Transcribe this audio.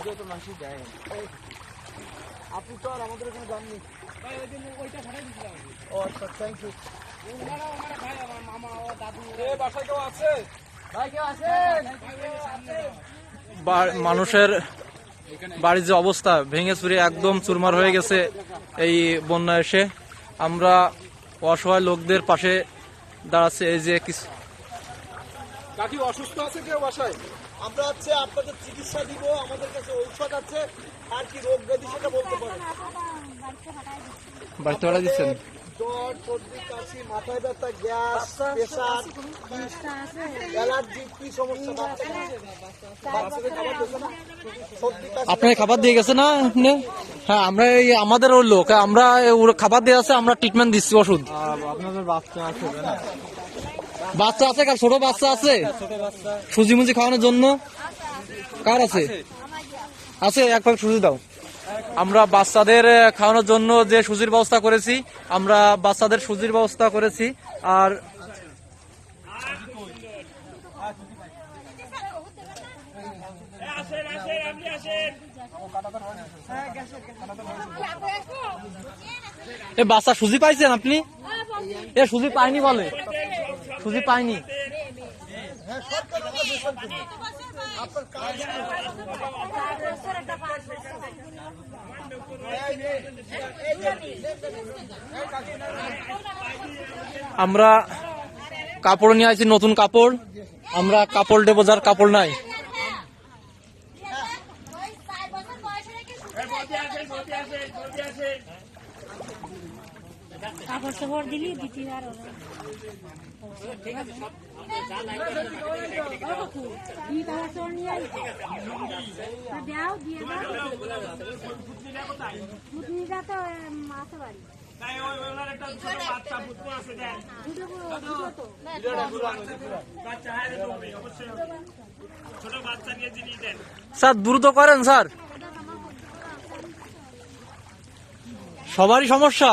Video তো মানুষই দেয়। আপনি তো আর আমাদের এখানে যাননি। ভাই ওই দিন ওইটা ফাটাই দিছিলাম ও আচ্ছা থ্যাংক ইউ ওনারা ওনারা ভাই আমার মামা ও দাদু এ বাসায় কেউ আছে? ভাই কেউ আছেন ভাই ওই সামনে বা- মানুষের বাড়ির যে অবস্থা ভেঙে চুরে একদম চুরমার হয়ে গেছে এই বন্যা এসে। আমরা অসহায় লোকদের পাশে দাঁড়াচ্ছে এই যে কিছু কাকি অসুস্থ আছে কেউ বাসায়? আমরা হচ্ছে আপনাদের চিকিৎসা দিব আমাদের কাছে ঔষধ আছে আর কি রোগ ব্যাধি সেটা বলতে পারেন বাড়িতে ভাড়া দিচ্ছেন? জ্বর সর্দি কাশি মাথায় ব্যথা গ্যাস প্রেশার অ্যালার্জি কি সমস্যা? আপনার খাবার দিয়ে গেছে না আপনি? হ্যাঁ আমরা এই আমাদের ওর লোক আমরা ওর খাবার দিয়ে আছে আমরা ট্রিটমেন্ট দিচ্ছি ওষুধ। আপনাদের বাচ্চা আছে না? বাচ্চা আছে কার? ছোট বাচ্চা আছে? সুজি মুজি খাওয়ানোর জন্য? কার আছে? আছে এক প্যাকেট সুজি দাও। আমরা বাচ্চাদের খাওয়ানোর জন্য যে সুজির ব্যবস্থা করেছি আমরা বাচ্চাদের সুজির ব্যবস্থা করেছি আর এ বাচ্চা সুজি পাইছেন আপনি? এ সুজি পাইনি বলে। সুজি পাইনি। আমরা কাপড় নিয়ে আসছি নতুন কাপড়। আমরা কাপড় দেবো যার কাপড় নাই। কাপড় সাপড় দিলি দ্বিতীয়বার হবে দুই কাপড় সাপড় নিয়ে আই দাও দিয়ে দাও ভুতনিটা তো মাসে বাড়ি দুটো দুটো তো স্যার, দ্রুত করেন, স্যার। সবারই সমস্যা?